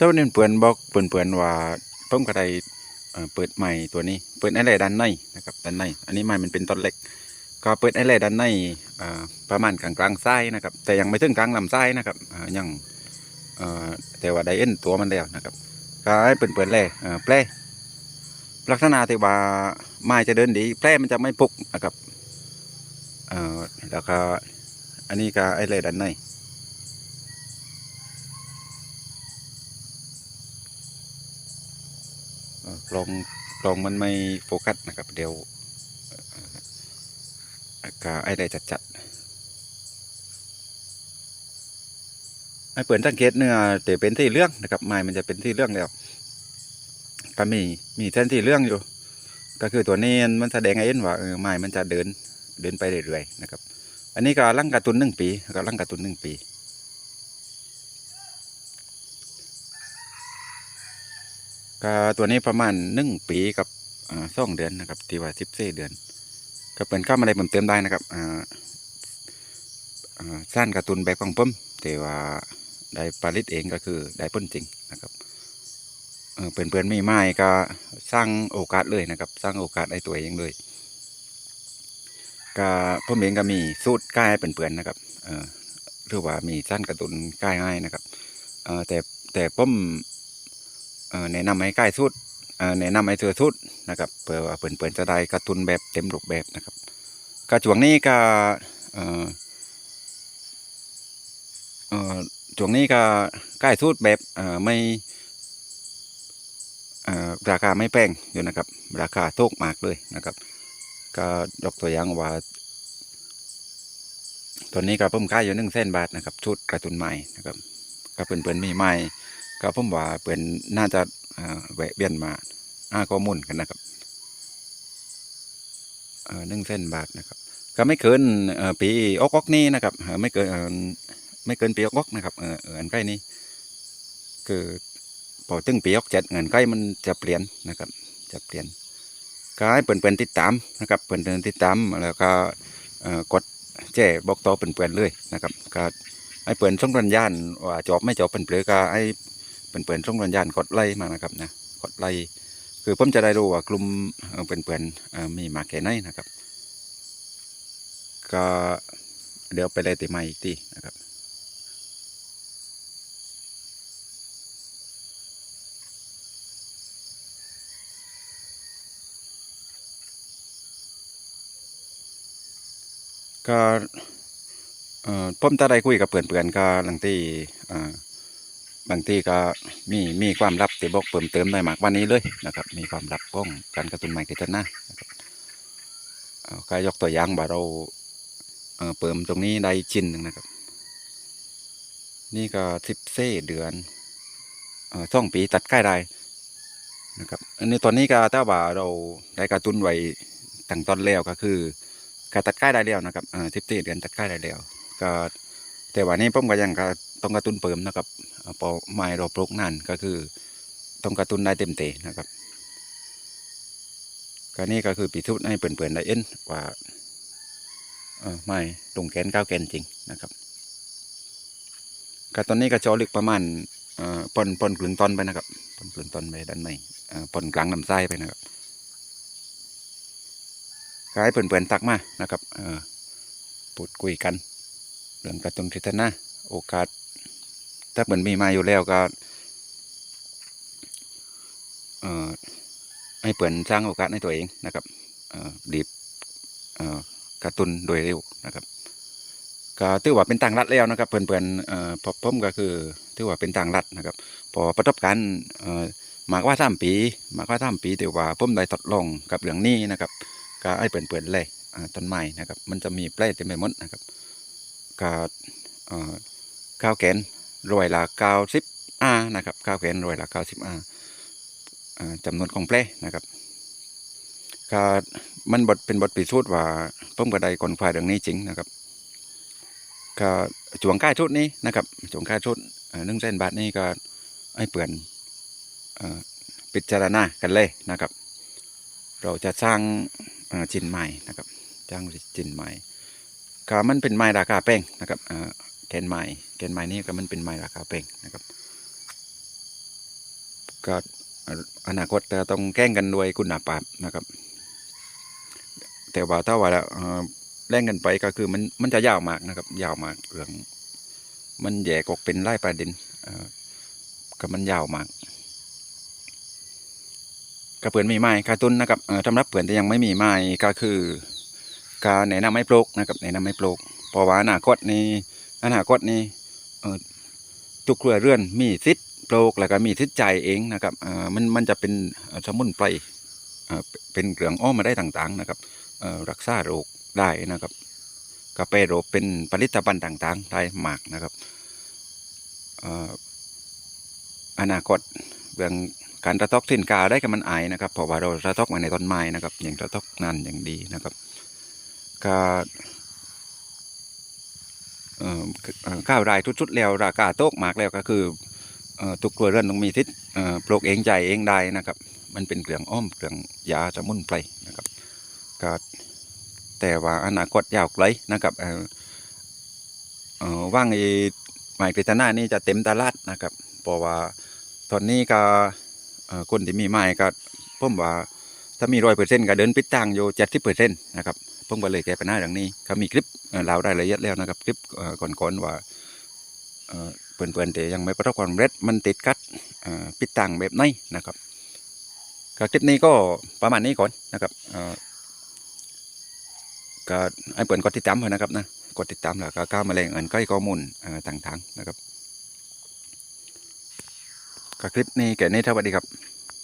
เจ้าเนี่ยเปื่อนบอกเปื่อนเปื่อนว่าผมก็ไดเปิดใหม่ตัวนี้ เปิดไอ้ไรด้านในนะครับด้านใน อันนี้ไม้มันเป็นต้นเล็ก ก็เปิดไอ้ไรด้านในประมาณกลางกลางไส้นะครับ แต่ยังไม่ถึงกลางลำไส้นะครับยังแต่ว่าไดเอ็นตัวมันแล้วนะครับก็ให้เปิดเปิดแร่อ่อแปรลักษณะที่ว่าไม้จะเดินดี แปรมันจะไม่ปุกนะครับแล้วก็อันนี้ก็ไอ้ไรด้านใน กลองกลองมันไม่โฟกัสนะครับ เดี๋ยวอากาไอ้ได้จัดจัดไอ้เปิดสังเกตเนื้อแต่เป็นที่เรื่องนะครับไม้มันจะเป็นที่เรื่องแล้วก็มีมีเส้นที่เรื่องอยู่ ก็คือตัวนี้มันแสดงให้เห็นว่าเออไม้มันจะเดินเดินไปเรื่อยๆนะครับ อันนี้ก็ลังกร์ตุนหนึ่งปีก็ลังกร์ตุนหนึ่งปี ก็ตัวนี้ประมาณหนึ่งปีกับอ่าสองเดือนนะครับที่ว่าสิบสี่เดือน ก็เป็นข้ามอะไรผมเติมได้นะครับอ่าสร้างการ์ตูนแบบของผมแต่ว่าได้ผลิตเองก็คือได้พ้นจริงนะครับเพื่อนเพื่อนๆมีไม้ก็สร้างโอกาสเลยนะครับ สร้างโอกาสไอ้ตัวเองเลยก็ผมเองก็มีสูตรก้ายเพื่อนๆนะครับเออหรือว่ามีสร้างการ์ตูนก้ายง่ายนะครับเออแต่แต่ผม แนะนำให้ใกล้สุดเอ่อแนะนำให้เสือสุดนะครับเพื่อว่าเปิ่นเปิ่นจะได้กร์ตูนแบบเต็มรูปแบบนะครับก็ช่วงนี้ก็เอ่อช่วงนี้ก็ใกล้สุดแบบไม่ราคาไม่แพงอยู่นะครับ ราคาถูกมากเลยนะครับ ก็ยกตัวอย่างว่าตัวนี้ก็เพิ่มค่าอยู่หนึ่งเส้นบาทนะครับ ชุดกร์ตูนใหม่นะครับก็เปิ่นเปิ่นมีใหม่ ก็ผมว่าเปิ่นน่าจะแวะเวียนมาอ้าข้อมูลกันนะครับเออหนึ่งเส้นบาทนะครับ ก็ไม่เกินปีออกออกนี้นะครับไม่เกินไม่เกินปีออกออกนะครับเออเอออันใกล้นี้คือพอถึงปีออกเจ็ดเงินใกล้มันจะเปลี่ยนนะครับ จะเปลี่ยนก็ให้เปิ่นเปิ่นติดตามนะครับเปิ่นเปิ่นติดตามแล้วก็กดแจ้บอกต่อเปิ่นเปิ่นเลยนะครับก็ให้เปิ่นส่งสัญญาณว่าจอบไม่จอบเปิ่นเปลือก็ให้ เปิ่อนๆส่งสัญญาณกดไล่มานะครับนะกดไล่คือผมจะได้รู้ว่ากลุ่มเอ่อเปิ่นๆเอ่อมีมาแค่ไหนนะครับ ก็เดี๋ยวไปเลยติมาอีกทีนะครับก็พ่อผมจะได้คุยกับเพื่อนๆก็หลังที่อ่า บางทีก็มีมีความลับที่บอกเพิ่มเติมได้มากว่านี้เลยนะครับ มีความลับของการกระตุ้นใหม่กิจนะนะครับก็ยกตัวอย่างว่าเราเอ่อเปิมตรงนี้ได้ชิ้นหนึ่งนะครับ นี่ก็สิบเซ่เดือนเอ่องปีตัดใกล้ได้นะครับอันนี้ตอนนี้ก็ถ้าว่าเราได้กระตุ้นไว้ตั้งตอนแล้วก็คือการตัดใกล้ได้แล้วนะครับเออสิบเซ่เดือนตัดใกล้ได้แล้วก็แต่ว่านี้ผมก็ยังก็ ต้องกระตุ้นเปิมนะครับเอ่อพอไม้เราปลูกนั่นก็คือต้องกระตุ้นได้เต็มเตนะครับก็นี่ก็คือปีทุดให้เปิ่นๆได้เอ็นว่าไม้ลงแกนก้าวแกนจริงนะครับก็ตอนนี้ก็จอลึกประมาณเอ่อปอนปอนกลึงตอนไปนะครับปอนกลึงตอนไปด้านในเอ่อปอนกลางลำไส้ไปนะครับก็ให้เปิ่นๆตักมานะครับเออพูดคุยกัน เรื่องกระตุ้นทิศนาโอกาส ถ้าเหมือนมีมาอยู่แล้วก็ เอ่อให้เปิดสร้างโอกาสให้ตัวเองนะครับเอ่อรีบกระตุนโดยเร็วนะครับก็ถือว่าเป็นต่างรัฐแล้วนะครับเพื่อนๆเอ่อพอผมก็คือถือว่าเป็นต่างรัฐนะครับ พอประสบการณ์มากว่าสามปี มากว่าสามปีแต่ว่าผมได้ทดลองกับเรื่องนี้นะครับ ก็ให้เปิดๆเลยอ่าต้นไม้นะครับ มันจะมีแปลเต็มไปหมดนะครับก็ข้าวแกน รวยละเก้าสิบอานะครับข้าวแขนรวยละเก้าสิบอาจำนวนของแปรนะครับก็มันบทเป็นบทพิสูจน์ว่าผมก็ได้คนฝ่ายเรื่องนี้จริงนะครับก็จวงค่าชุดนี้นะครับจวงค่าชุดเอ่อหนึ่งเส้นบาทนี้ก็ให้เปลี่ยนเอ่อพิจารณากันเลยนะครับ เราจะสร้างจินใหม่นะครับสร้างจินใหม่ก็มันเป็นไม้ราคาแป้งนะครับอ่อ แกนไม้แกนไม้นี่ก็มันเป็นไม้ราคาแพงนะครับก็อนาคตต้องแกล้งกันด้วยคุณภาพนะครับ แต่ว่าถ้าว่าเอ่อแล่งกันไปก็คือมันมันจะยาวมากนะครับ ยาวมากเรื่องมันแยกอกเป็นไล่ประเด็นก็มันยาวมากก็เปิดมีไม้การ์ตุนนะครับสำหรับเปิดที่ยังไม่มีไม้ก็คือการแนะนำไม่ปลูกนะครับแนะนำไม่ปลูกเพราะว่าอนาคตนี้ อนาคตนี้เอ่อทุกครัวเรือนมีสิทธิ์ปลูกแล้วก็มีสิทธิ์ใจเองนะครับมันมันจะเป็นสมุนไพรเป็นเครื่องอ้อมมาได้ต่างๆนะครับรักษาโรคได้นะครับกาแฟโรเป็นผลิตภัณฑ์ต่างๆได้มากนะครับอนาคตเรื่องการระทอกสินกาได้กับมันไอนะครับเพราะว่าเราระทอกมาในต้นไม้นะครับอย่างระทอกนั่นอย่างดีนะครับก็ ข้าวรายทุดๆแล้วราคาโต๊กมากแล้วก็คือเอ่อทุกครัวเรื่อนต้องมีทิศปลูกเองใจเองได้นะครับ มันเป็นเครื่องอ้อมเครื่องยาสมุนไพรนะครับก็แต่ว่าอนาคตยาวไกลนะครับว่างไอ้หมายกฤษณานี่จะเต็มตลาดนะครับเพราะว่าตอนนี้ก็คนที่มีไม้ก็ผมว่าถ้ามีร้อยเปอร์เซ็นต์ก็เดินปิดตังอยู่เจ็ดสิบเปอร์เซ็นต์นะครับ ผมก็เลยแก้ปัญหาอย่างนี้ก็มีคลิปเอ่อเล่าได้ละเอียดแล้วนะครับคลิปก่อนๆว่าเอ่อเพื่อนๆแต่ยังไม่ประสบความสำเร็จมันติดกัดปิดตังแบบไหนนะครับก็คลิปนี้ก็ประมาณนี้ก่อนนะครับก็ให้เพื่อนกดติดตามเถอะนะครับนะกดติดตามแล้วก็ก้าวมาแรงเอินใกล้ข้อมูลต่างๆนะครับก็คลิปนี้แก่นี้สวัสดีครับ